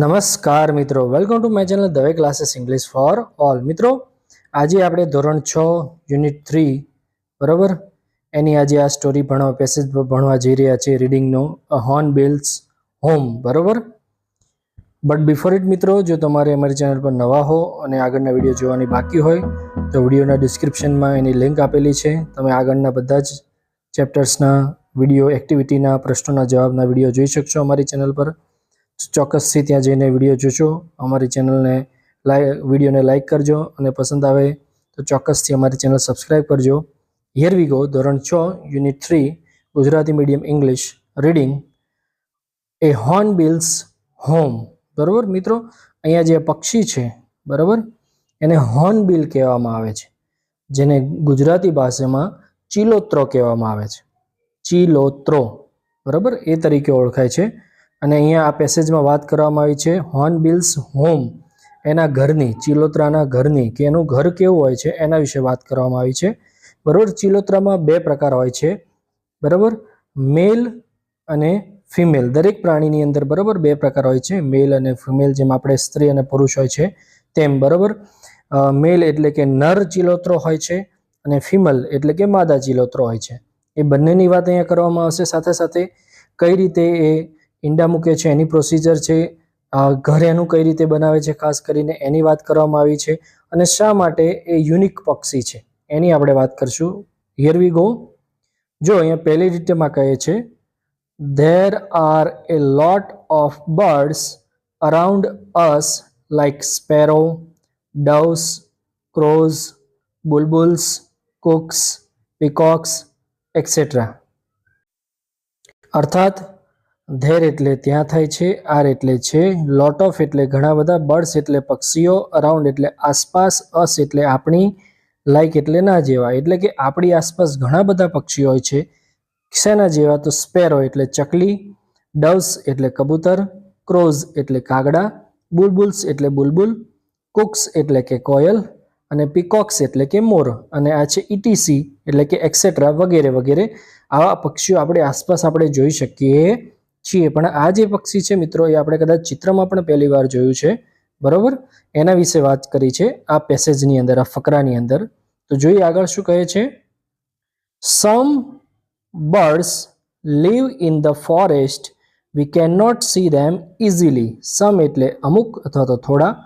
નમસ્કાર મિત્રો. Welcome to my channel Dave classes English for all મિત્રો, આજે આપણે ધોરણ છ યુનિટ થ્રી બરાબર? એની આજે આ સ્ટોરી ભણવા પેસેજ ભણવા જઈ રહ્યા છે રીડિંગનો હોર્ન બિલ્સ હોમ બરાબર? બટ બિફોર ઇટ મિત્રો, જો તમારે અમારી ચેનલ પર નવા હો અને આગળના વીડિયો જોવાની બાકી હોય, તો વિડીયોના ડિસ્ક્રિપ્શનમાં એની લિંક આપેલી છે. તમે આગળના બધા જ ચેપ્ટર્સના વીડિયો એક્ટિવિટીના પ્રશ્નોના, જવાબના વીડિયો જોઈ શકશો અમારી ચેનલ પર. ચોક્કસથી ત્યાં જઈને વીડિયો જોજો. અમારી ચેનલને લાઈ વિડીયોને લાઇક કરજો અને પસંદ આવે તો ચોક્કસથી અમારી ચેનલ સબસ્ક્રાઈબ કરજો. હિયર વી ગો ધોરણ છ, unit three, Gujarati medium English reading. A hornbill's home બરાબર મિત્રો? અહીંયા જે પક્ષી છે, બરાબર? એને હોર્ન બિલ કહેવામાં આવે છે. જેને ગુજરાતી ભાષામાં ચિલોત્રો કહેવામાં આવે છે. ચિલોત્રો. બરાબર? એ તરીકે ઓળખાય છે. અને અહીંયા આ પેસેજમાં વાત કરવામાં આવી છે હોર્ન બિલ્સ હોમ એના ઘરની, ચિલોત્રાના ઘરની, કે એનું ઘર કેવું હોય છે, એના વિશે વાત કરવામાં આવી છે. બરાબર? ચિલોત્રામાં બે પ્રકાર હોય છે. બરાબર? મેલ અને ફિમેલ દરેક પ્રાણીની અંદર બરાબર બે પ્રકાર હોય છે. મેલ અને ફિમેલ જેમ આપણે સ્ત્રી અને પુરુષ હોય છે, તેમ. બરાબર? મેલ એટલે કે નર ચિલોત્રો હોય છે અને ફિમેલ એટલે કે માદા ચિલોત્રો હોય છે. એ બંનેની વાત અહીંયા કરવામાં આવશે. સાથે સાથે કઈ રીતે એ ઈંડા મૂકે છે, એની પ્રોસિજર છે ઘર એનું કઈ રીતે બનાવે છે, ખાસ કરીને એની વાત કરવામાં આવી છે અને શા માટે એ યુનિક પક્ષી છે, એની આપણે વાત કરશું. હિયર વી ગો જો અહીંયા પહેલી રીતેમાં કહે છે there are a lot of birds around us like sparrow doves crows bulbuls cuckoos peacocks etcetera અર્થાત ધેર એટલે ત્યાં થાય છે, આર એટલે છે, લોટ ઓફ એટલે ઘણા બધા, બર્ડ્સ એટલે પક્ષીઓ, અરાઉન્ડ એટલે આસપાસ, અસ એટલે આપણી, લાઈક એટલે ના જેવા. એટલે કે આપણી આસપાસ ઘણા બધા પક્ષીઓ હોય છે. શેના જેવા? તો સ્પેરો એટલે ચકલી ડવ્સ એટલે કબૂતર, ક્રોઝ એટલે કાગડા, બુલબુલ્સ એટલે બુલબુલ, કુક્સ એટલે કે કોયલ, અને પીકોક્સ એટલે કે મોર. અને આ છે ઇટીસી એટલે કે એક્સેટ્રા વગેરે વગેરે. આવા પક્ષીઓ આપણે આસપાસ આપણે જોઈ શકીએ છીએ. પણ આ જે પક્ષી છે મિત્રો, એ આપણે કદાચ ચિત્રમાં પણ પહેલી વાર જોયું છે. બરોબર? એના વિશે વાત કરી છે આ પેસેજની અંદર, આ ફકરાની અંદર. તો જોઈએ આગળ શું કહે છે? Some birds live in the forest we can not see them easily some એટલે અમુક અથવા તો થોડા.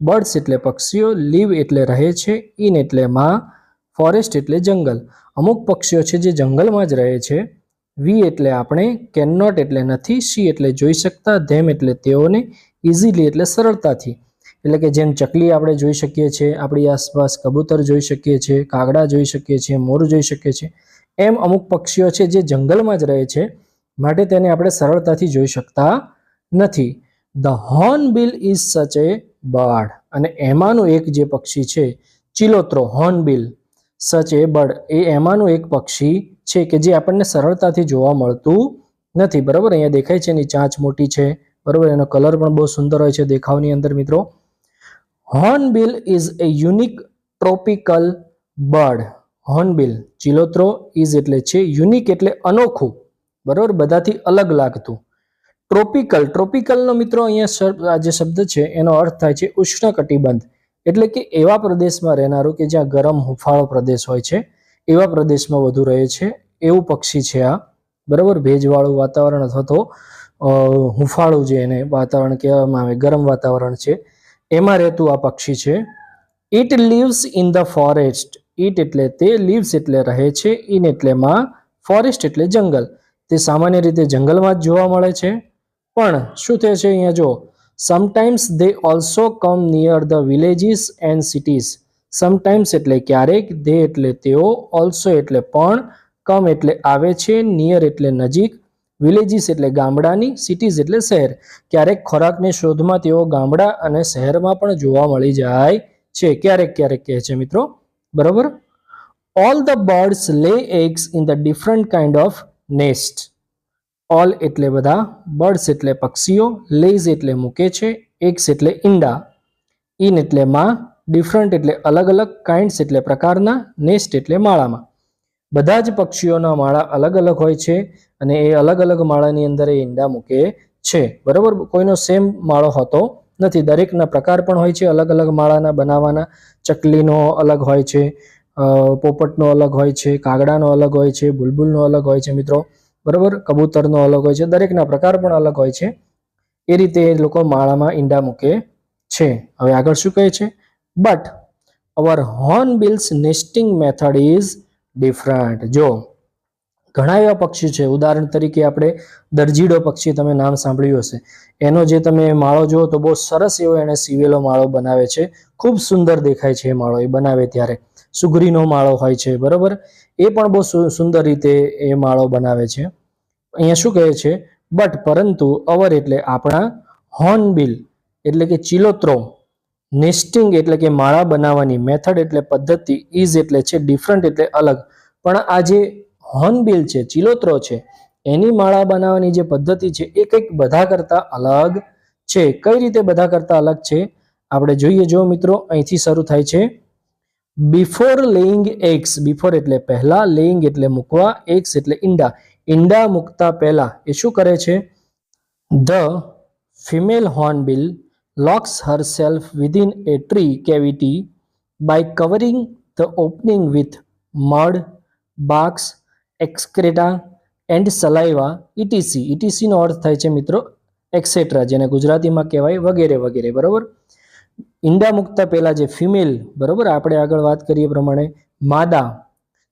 બર્ડ્સ એટલે પક્ષીઓ. લીવ એટલે રહે છે. ઇન એટલે માં. ફોરેસ્ટ એટલે જંગલ. અમુક પક્ષીઓ છે જે જંગલમાં જ રહે છે. વી એટલે આપણે કેન નોટ એટલે નથી સી એટલે જોઈ શકતા ધેમ એટલે તેઓને ઇઝીલી એટલે સરળતાથી. એટલે કે જેમ ચકલી આપણે જોઈ શકીએ છીએ, આપણી આસપાસ કબૂતર જોઈ શકીએ છીએ, કાગડા જોઈ શકીએ છીએ, મોર જોઈ શકીએ છીએ, એમ અમુક પક્ષીઓ છે જે જંગલમાં જ રહે છે, માટે તેને આપણે સરળતાથી જોઈ શકતા નથી. ધ હોર્ન બિલ ઇઝ સચ એ બર્ડ અને એમાંનું એક જે પક્ષી છે, ચિલોત્રો હોર્નબિલ સચ એ બર્ડ એ એમાંનું એક પક્ષી છે કે જે આપણને સરળતાથી જોવા મળતું નથી. બરાબર? અહીંયા દેખાય છે એની ચાંચ મોટી છે. બરાબર? એનો કલર પણ બહુ સુંદર હોય છે દેખાવની અંદર, મિત્રો. Hornbill is a unique tropical bird. Hornbill, ચિલોત્રો is એટલે છે યુનિક એટલે અનોખું. બરાબર? બધાથી અલગ લાગતું. ટ્રોપિકલ, ટ્રોપિકલનો મિત્રો અહીંયા આ જે શબ્દ છે એનો અર્થ થાય છે ઉષ્ણકટિબંધ. એટલે કે એવા પ્રદેશમાં રહેનારું કે જ્યાં ગરમ હુંફાળો પ્રદેશ હોય છે. એવા પ્રદેશમાં વધુ રહે છે. એવું પક્ષી છે આ. બરાબર? ભેજવાળું વાતાવરણ અથવા તો હુંફાળું જે એને વાતાવરણ કહેવામાં આવે, ગરમ વાતાવરણ છે, એમાં રહેતું આ પક્ષી છે. It lives in the forest it એટલે તે લીવ્સ એટલે રહે છે. ઇન એટલે માં ફોરેસ્ટ એટલે જંગલ. તે સામાન્ય રીતે જંગલમાં જ જોવા મળે છે. પણ શું થાય છે અહીંયા? જો sometimes they also come near the villages and cities sometimes એટલે ક્યારેક દે એટલે તેઓ ઓલ્સો એટલે પણ, કમ એટલે આવે છે નિયર એટલે નજીક વિલેજીસ એટલે ગામડાની સિટીઝ એટલે શહેર. ક્યારેક ખોરાકની શોધમાં તેઓ ગામડા અને શહેરમાં પણ જોવા મળી જાય છે. ક્યારેક ક્યારેક કહે છે મિત્રો. બરોબર? All the birds lay eggs in the different kind of nest all એટલે બધા બર્ડ્સ એટલે પક્ષીઓ લેઝ એટલે મૂકે છે એગ્સ એટલે ઈંડા. ઇન એટલે માં ડિફરન્ટ એટલે અલગ અલગ કાઇન્ડ્સ એટલે પ્રકારના નેસ્ટ એટલે માળામાં. બધા જ પક્ષીઓના માળા અલગ અલગ હોય છે અને એ અલગ અલગ માળાની અંદર એ ઈંડા મૂકે છે. બરાબર? કોઈનો સેમ માળો હોતો નથી. દરેકના પ્રકાર પણ હોય છે. અલગ અલગ માળાના બનાવવાના. ચકલીનો અલગ હોય છે પોપટનો અલગ હોય છે, કાગડાનો અલગ હોય છે, બુલબુલનો અલગ હોય છે મિત્રો. બરાબર? કબૂતરનો અલગ હોય છે. દરેકના પ્રકાર પણ અલગ હોય છે. એ રીતે એ લોકો માળામાં ઈંડા મૂકે છે. હવે આગળ શું કહે છે? But our hornbills nesting method is different જો, ઘણા એવા પક્ષી છે. ઉદાહરણ તરીકે આપણે દરજીડો પક્ષી તમે નામ સાંભળ્યું હશે. એનો જે તમે માળો જુઓ તો બહુ સરસ એવો એણે સીવેલો માળો બનાવે છે. ખૂબ સુંદર દેખાય છે એ માળો, એ બનાવે ત્યારે. સુગરીનો માળો હોય છે, બરોબર? એ પણ બહુ સુંદર રીતે એ માળો બનાવે છે. અહીંયા શું કહે છે? બટ પરંતુ અવર એટલે આપણા હોર્નબિલ એટલે કે ચિલોત્રો નેસ્ટિંગ એટલે કે માળા બનાવવાની મેથડ એટલે પદ્ધતિ ઇઝ એટલે છે ડિફરન્ટ એટલે અલગ. પણ આ જે હોર્નબિલ છે, ચિલોત્રો છે, એની માળા બનાવવાની જે પદ્ધતિ છે એ કંઈક બધા કરતા અલગ છે. કઈ રીતે બધા કરતા અલગ છે? આપણે જોઈએ, જો મિત્રો, અહીંથી શરૂ થાય છે. બિફોર લેઇંગ એક્સ બિફોર એટલે પહેલા લેઇંગ એટલે મૂકવા એક્સ એટલે ઈંડા. ઈંડા મૂકતા પહેલા એ શું કરે છે? The female hornbill locks herself within a tree cavity by covering the opening with mud, barks, excreta and saliva etc. etc. નો અર્થ થાય છે મિત્રો એક્સેટ્રા જેને ગુજરાતીમાં કહેવાય વગેરે વગેરે બરાબર? ઈંડા મૂકતા પહેલાં જે ફિમેલ બરાબર? આપણે આગળ વાત કરીએ પ્રમાણે માદા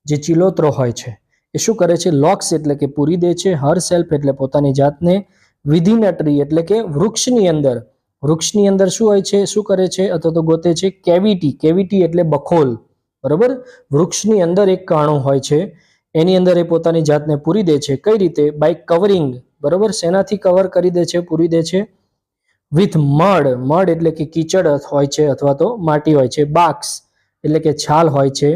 જે ચિલોત્રો હોય છે એ શું કરે છે? લોક્સ એટલે કે પૂરી દે છે હર સેલ્ફ એટલે પોતાની જાતને વિધિન ટ્રી એટલે કે વૃક્ષની અંદર વૃક્ષની અંદર શું હોય છે, શું કરે છે, અથવા તો ગોતે છે, કેવિટી કેવિટી એટલે બખોલ, બરાબર? વૃક્ષની અંદર એક કાણું હોય છે, એની અંદર એ પોતાની જાતને પૂરી દે છે. કઈ રીતે? બાય કવરિંગ, બરાબર? શેનાથી કવર કરી દે છે, પૂરી દે છે? વિથ મડ મડ એટલે કે કીચડ હોય છે અથવા તો માટી હોય છે, બાક્સ એટલે કે છાલ હોય છે,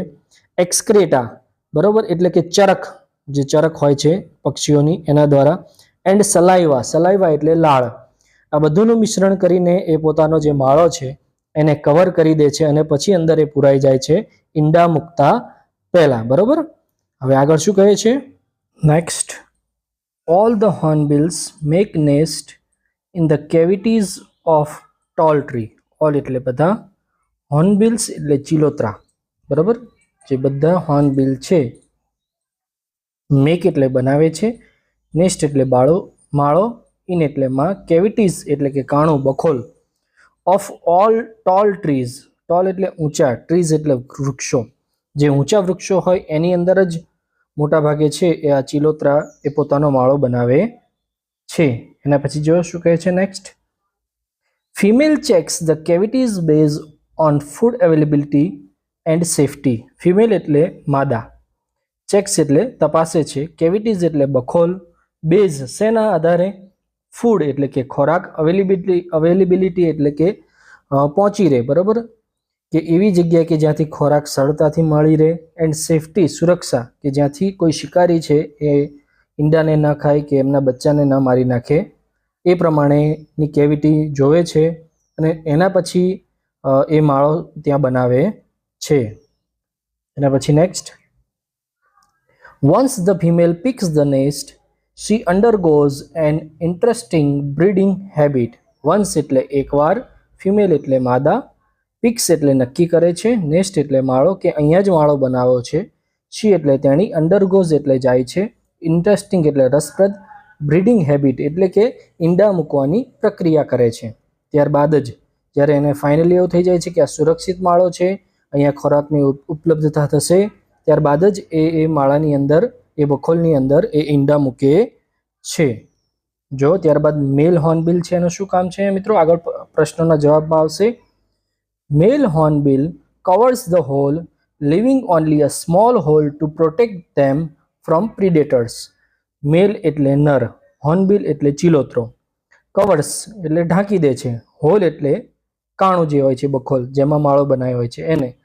એક્સક્રેટા, બરાબર? એટલે કે ચરક જે ચરક હોય છે પક્ષીઓની, એના દ્વારા, એન્ડ સલાઈવા સલાઈવા એટલે લાળ. આ બધુંનું મિશ્રણ કરીને એ પોતાનો જે માળો છે, એને કવર કરી દે છે અને પછી અંદર એ પુરાઈ જાય છે ઈંડા મૂકતા પહેલા. બરોબર? હવે આગળ શું કહે છે? Next all the hornbills make nest in the cavities of tall tree all એટલે બધા હોર્નબિલ્સ એટલે ચિલોત્રા. બરોબર? જે બધા હોર્નબિલ છે મેક એટલે બનાવે છે નેસ્ટ એટલે બાળો, માળો ઇન એટલે માં કેવિટીઝ એટલે કે કાણું બખોલ of all tall trees tall એટલે ઊંચા ટ્રીઝ એટલે વૃક્ષો. જે ઊંચા વૃક્ષો હોય એની અંદર જ મોટાભાગે છે એ આ ચિલોત્રા એ પોતાનો માળો બનાવે છે. એના પછી જો શું કહે છે next female checks the cavities base on food availability and safety female એટલે માદા. ચેક્સ એટલે તપાસે છે. કેવિટીઝ એટલે બખોલ. બેઝ શેના આધારે? ફૂડ એટલે કે ખોરાક અવેલેબિલિટી અવેલેબિલિટી એટલે કે પહોંચી રહે બરાબર? કે એવી જગ્યાએ કે જ્યાંથી ખોરાક સરળતાથી મળી રહે એન્ડ સેફટી સુરક્ષા કે જ્યાંથી કોઈ શિકારી છે એ ઈંડાને ન ખાય કે એમના બચ્ચાને ન મારી નાખે એ પ્રમાણેની કેવિટી જોવે છે અને એના પછી એ માળો ત્યાં બનાવે છે. એના પછી next once the female picks the nest, she undergoes an interesting breeding habit. Once એટલે એકવાર ફિમેલ એટલે માદા પિક્સ એટલે નક્કી કરે છે નેસ્ટ એટલે માળો કે અહીંયા જ માળો બનાવ્યો છે. શી એટલે તેણી અંડરગોઝ એટલે જાય છે. ઇન્ટરેસ્ટિંગ એટલે રસપ્રદ બ્રીડિંગ હેબિટ એટલે કે ઈંડા મૂકવાની પ્રક્રિયા કરે છે. ત્યારબાદ જ, જ્યારે એને ફાઇનલી એવું થઈ જાય છે કે આ સુરક્ષિત માળો છે, અહીંયા ખોરાકની ઉપ- ઉપલબ્ધતા થશે, ત્યારબાદ જ એ એ માળાની અંદર એ બખોલની અંદર એ ઈંડા મૂકે છે. જો, ત્યારબાદ મેલ હોર્નબિલ છે એનું શું કામ છે? મિત્રો, આગળ પ્રશ્નોના જવાબમાં આવશે. Male hornbill covers the hole living only a small hole to protect them from predators male એટલે નર હોર્નબિલ એટલે ચીલોત્રો. કવર્સ એટલે ઢાંકી દે છે. હોલ એટલે કાણું જે હોય છે, બખોલ, જેમાં માળો બનાવ્યો હોય છે. એને.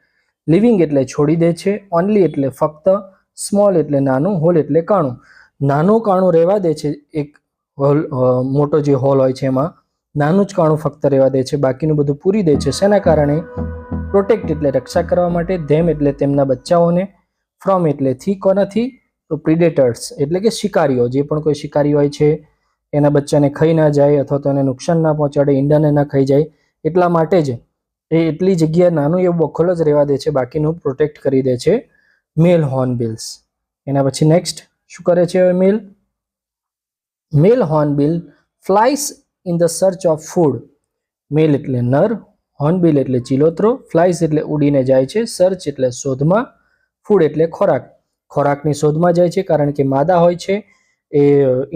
લિવિંગ એટલે છોડી દે છે. ઓનલી એટલે ફક્ત સ્મોલ એટલે નાનું, હોલ એટલે કાણું. નાનું કાણું રહેવા દે છે એક હોલ મોટો જે હોલ હોય છે એમાં. નાનું જ કાણું ફક્ત રહેવા દે છે, બાકીનું બધું પૂરી દે છે. શેના કારણે? પ્રોટેક્ટ એટલે રક્ષા કરવા માટે, ધેમ એટલે તેમના બચ્ચાઓને, ફ્રોમ એટલે થી કોનાથી તો પ્રિડેટર્સ એટલે કે શિકારીઓ. જે પણ કોઈ શિકારી હોય છે, એના બચ્ચાને ખાઈ ના જાય અથવા તો એને નુકસાન ના પહોંચાડે, ઈંડાને ના ખાઈ જાય, એટલા માટે જ એ એટલી જગ્યાએ નાનું એવું બખોલ જ રહેવા દે છે, બાકીનું પ્રોટેક્ટ કરી દે છે. મેલ હોર્નબિલ્સ એના પછી નેક્સ્ટ શું કરે છે હવે male male hornbill flies in the search of food male એટલે નર હોર્નબિલ એટલે ચિલોત્રો ફ્લાઇસ એટલે ઉડીને જાય છે સર્ચ એટલે શોધમાં ફૂડ એટલે ખોરાક. ખોરાકની શોધમાં જાય છે કારણ કે માદા હોય છે, એ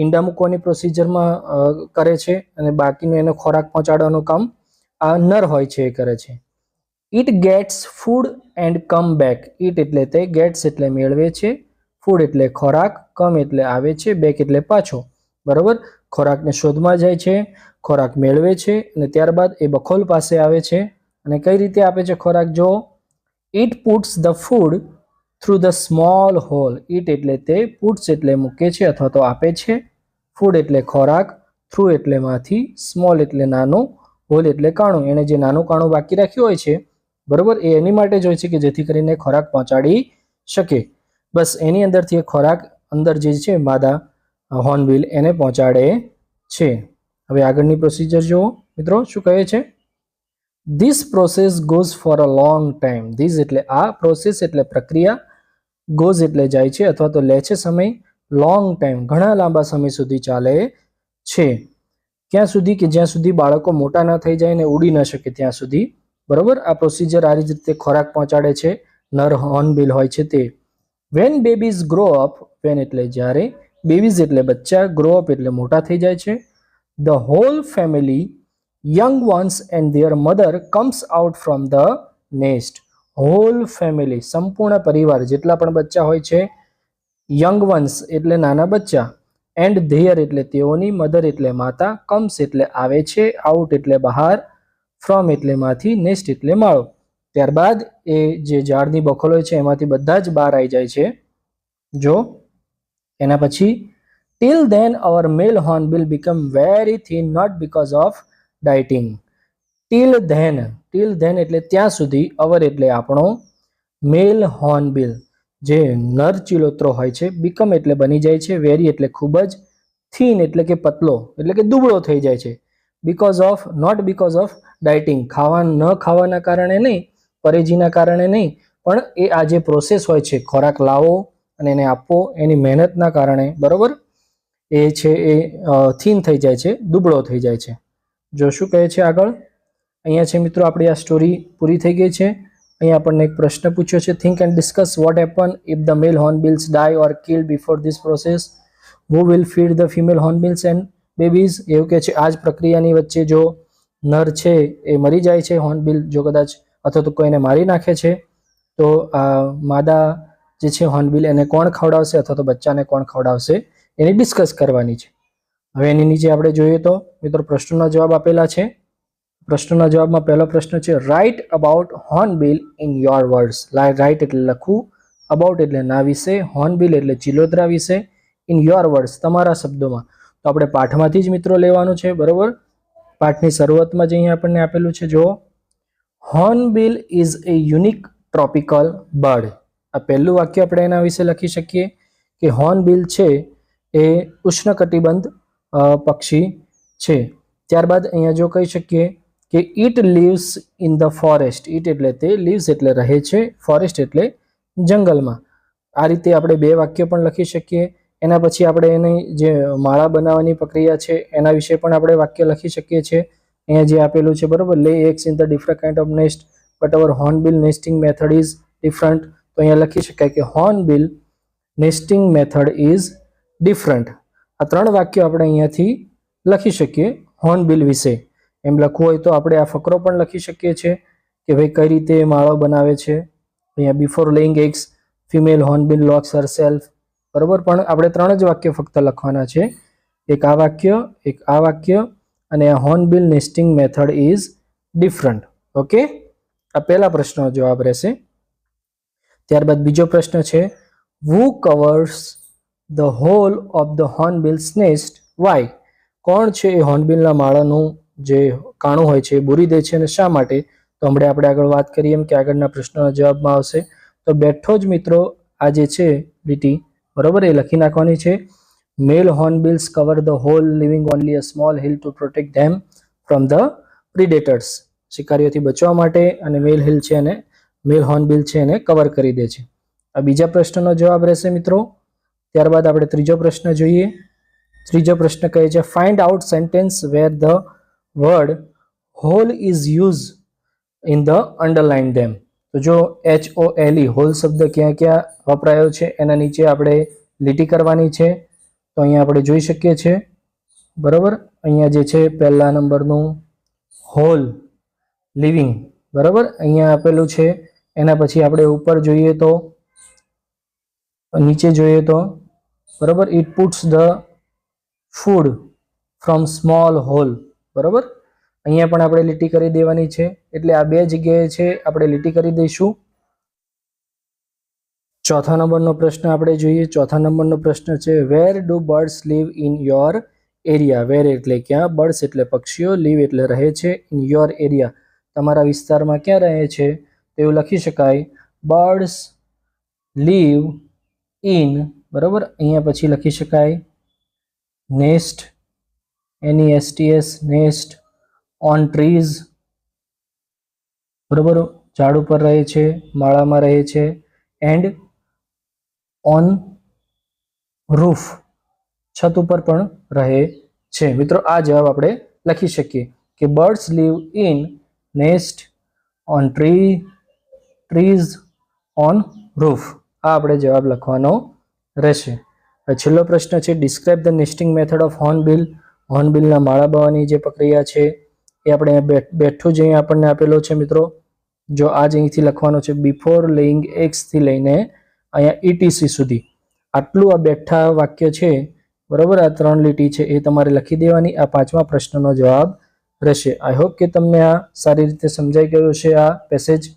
ઈંડા મૂકવાની પ્રોસિજરમાં કરે છે અને બાકીનું એને ખોરાક પહોંચાડવાનું કામ આ નર હોય છે એ કરે છે. It gets food and come back it એટલે તે ગેટ્સ એટલે મેળવે છે. ફૂડ એટલે ખોરાક કમ એટલે આવે છે. બેક એટલે પાછો. બરાબર? ખોરાકને શોધમાં જાય છે. ખોરાક મેળવે છે અને ત્યારબાદ એ બખોલ પાસે આવે છે. અને કઈ રીતે આપે છે ખોરાક? જો it puts the food through the small hole it એટલે તે પુટ્સ એટલે મૂકે છે અથવા તો આપે છે. ફૂડ એટલે ખોરાક થ્રુ એટલે માંથી સ્મોલ એટલે નાનું હોલ એટલે કાણું. એણે જે નાનું કાણું બાકી રાખ્યું હોય છે બરોબર? એ એની માટે જ હોય છે કે જેથી કરીને ખોરાક પહોંચાડી શકે. બસ એની અંદરથી એ ખોરાક અંદર જે છે માદા હોર્નબિલ એને પહોંચાડે છે. હવે આગળની પ્રોસિજર જુઓ. મિત્રો, શું કહે છે? This process goes for a long time this એટલે આ પ્રોસેસ એટલે પ્રક્રિયા ગોઝ એટલે જાય છે અથવા તો લે છે સમય લોંગ ટાઈમ ઘણા લાંબા સમય સુધી ચાલે છે. ક્યાં સુધી? કે જ્યાં સુધી બાળકો મોટા ન થઈ જાય ને ઉડી ન શકે ત્યાં સુધી. બરોબર? આ પ્રોસિજર આ જ રીતે ખોરાક પહોંચાડે છે. નર હોર્નબિલ હોય છે તે. When babies grow up when એટલે જ્યારે બેબીઝ એટલે બચ્ચા ગ્રો અપ એટલે મોટા થઈ જાય છે. The whole family young ones and their mother comes out from the nest whole family સંપૂર્ણ પરિવાર જેટલા પણ બચ્ચા હોય છે યંગ વન્સ એટલે નાના બચ્ચા એન્ડ ધેયર એટલે તેઓની મધર એટલે માતા કમ્સ એટલે આવે છે આઉટ એટલે બહાર. ફ્રોમ એટલે માંથી નેસ્ટ એટલે માળો. ત્યારબાદ એ જે ઝાડની બખોલ હોય છે એમાંથી બધા જ બહાર આવી જાય છે. જો, એના પછી till then our male hornbill become very thin not because of dieting till then till then એટલે ત્યાં સુધી અવર એટલે આપણો મેલ હોર્નબિલ જે નર ચિલોત્રો હોય છે બીકમ એટલે બની જાય છે વેરી એટલે ખૂબ જ થીન એટલે કે પતલો, એટલે કે દુબળો થઈ જાય છે. Because of not because of dieting ખાવા ન ખાવાના કારણે નહીં, પરેજીના કારણે નહીં, પણ એ આ જે પ્રોસેસ હોય છે, ખોરાક લાવો અને એને આપવો એની મહેનતના કારણે, બરાબર? એ છે એ થીન થઈ જાય છે, દુબળો થઈ જાય છે. જો શું કહે છે આગળ? અહીંયા છે મિત્રો આપણી આ સ્ટોરી પૂરી થઈ ગઈ છે. અહીંયા આપણને એક પ્રશ્ન પૂછ્યો છે think and discuss what happen if the male hornbills die or kill before this process who will feed the female hornbills and babies એવું કે છે. આ જ પ્રક્રિયાની વચ્ચે જો નર છે એ મરી જાય છે હોર્નબિલ જો કદાચ અથવા તો કોઈને મારી નાખે છે, તો આ માદા જે છે હોર્નબિલ એને કોણ ખવડાવશે અથવા તો બચ્ચાને કોણ ખવડાવશે, એની ડિસ્કસ કરવાની છે. હવે એની નીચે આપણે જોઈએ તો, મિત્રો પ્રશ્નોના જવાબ આપેલા છે. પ્રશ્નના જવાબમાં પહેલો પ્રશ્ન છે write about hornbill in your words write એટલે લખવું અબાઉટ એટલે ના વિશે હોર્નબિલ એટલે ચિલોદરા વિશે ઇન યોર વર્ડ્સ તમારા શબ્દોમાં. તો આપણે પાઠમાંથી જ મિત્રો લેવાનું છે, બરોબર? પાઠની શરૂઆતમાં જ અહીંયા આપણને આપેલું છે જો hornbill is a unique tropical bird આ પહેલું વાક્ય આપણે એના વિશે લખી શકીએ કે હોર્નબિલ છે, એ ઉષ્ણકટિબંધ પક્ષી છે. ત્યારબાદ અહીંયા જો કહી શકીએ કે it lives in the forest it એટલે તે લીવ્સ એટલે રહે છે ફોરેસ્ટ એટલે જંગલમાં. આ રીતે આપણે બે વાક્ય પણ લખી શકીએ. એના પછી આપણે એની જે માળા બનાવવાની પ્રક્રિયા છે, એના વિશે પણ આપણે વાક્ય લખી શકીએ છીએ. અહીંયા જે આપેલું છે, બરાબર? Lay eggs in the different kind of nest but our hornbill nesting method is different તો અહીંયા લખી શકાય કે hornbill nesting method is different આ ત્રણ વાક્યો આપણે અહીંયાથી લખી શકીએ હોર્નબિલ વિશે. એમ લખવું હોય તો આપણે આ ફકરો પણ લખી શકીએ છીએ કે ભાઈ કઈ રીતે માળો બનાવે છે. અહીંયા before laying eggs female hornbill locks herself બરોબર? પણ આપણે ત્રણ જ વાક્ય ફક્ત લખવાના છે. એક આ વાક્ય, એક આ વાક્ય, અને આ hornbill nesting method is different okay આ પહેલા પ્રશ્નનો જવાબ રહેશે. ત્યારબાદ બીજો પ્રશ્ન છે who covers the hole of the hornbills nest why કોણ છે એ હોર્નબિલના માળાનું જે કાણું હોય છે બોરી દે છે અને શા માટે? તો હમણાં આપણે આગળ વાત કરીએ એમ કે આગળના પ્રશ્નના જવાબમાં આવશે. તો બેઠો જ મિત્રો, આ જે છે લીટી બરોબર, એ લખી નાખવાની છે. Male hornbills cover the hole living only a small hill to protect them from the predators શિકારીઓથી બચવા માટે અને મેલ હિલ છે એને મેલ હોર્નબિલ છે એને કવર કરી દે છે. આ બીજા પ્રશ્નનો જવાબ રહેશે મિત્રો. ત્યારબાદ આપણે ત્રીજો પ્રશ્ન જોઈએ. ત્રીજો પ્રશ્ન કહે છે find out sentence where the word hole is use in the underline them તો જો એચ ઓ એલઈ હોલ શબ્દ ક્યાં ક્યાં વપરાયો છે, એના નીચે આપણે લીટી કરવાની છે. તો અહીંયા આપણે જોઈ શકીએ છીએ. બરાબર? અહીંયા જે છે પહેલા નંબરનું હોલ, લિવિંગ. બરાબર? અહીંયા આપેલું છે. એના પછી આપણે ઉપર જોઈએ તો, નીચે જોઈએ તો, બરાબર? It puts the food from small hole બરાબર? અહીંયા પણ આપણે લીટી કરી દેવાની છે. એટલે આ બે જગ્યાએ છે, આપણે લીટી કરી દઈશું. ચોથા નંબરનો પ્રશ્ન આપણે જોઈએ. ચોથા નંબરનો પ્રશ્ન છે where do birds live in your area where એટલે ક્યાં? બર્ડ્સ એટલે પક્ષીઓ લીવ એટલે રહે છે ઇન યોર એરિયા તમારા વિસ્તારમાં ક્યાં રહે છે? તેવું લખી શકાય. બર્ડ્સ લીવ ઇન બરાબર? અહીંયા પછી લખી શકાય. નેસ્ટ એની એસટીએસ નેસ્ટ ઓન ટ્રીઝ, બરોબર? ઝાડ ઉપર રહે છે, માળામાં રહે છે. એન્ડ ઓન રૂફ, છત ઉપર પણ રહે છે. મિત્રો, આ જવાબ આપણે લખી શકીએ કે birds live in nest on tree, trees on roof. આ આપણે જવાબ લખવાનો રહેશે. છેલ્લો પ્રશ્ન છે, describe the nesting method of hornbill. હોર્નબિલના માળા બવાની જે પ્રક્રિયા છે એ આપણે બેઠ- જ અહીંયા આપણને આપેલો છે મિત્રો. જો આ જ અહીંથી લખવાનો છે બિફોર લેઇંગ એક્સથી લઈને અહીંયા ઇટીસી સુધી. આટલું આ બેઠા વાક્ય છે, બરાબર? આ ત્રણ લીટી છે, એ તમારે લખી દેવાની. આ પાંચમા પ્રશ્નનો જવાબ રહેશે. આઈ હોપ કે તમને આ સારી રીતે સમજાઈ ગયો છે આ પેસેજ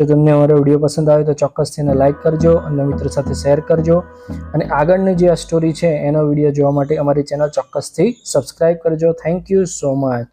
જો તમને અમારો વીડિયો પસંદ આવે તો ચોક્કસથી એને લાઇક કરજો અને મિત્રો સાથે શેર કરજો. અને આગળની જે આ સ્ટોરી છે, એનો વીડિયો જોવા માટે અમારી ચેનલ ચોક્કસથી સબસ્ક્રાઇબ કરજો. Thank you so much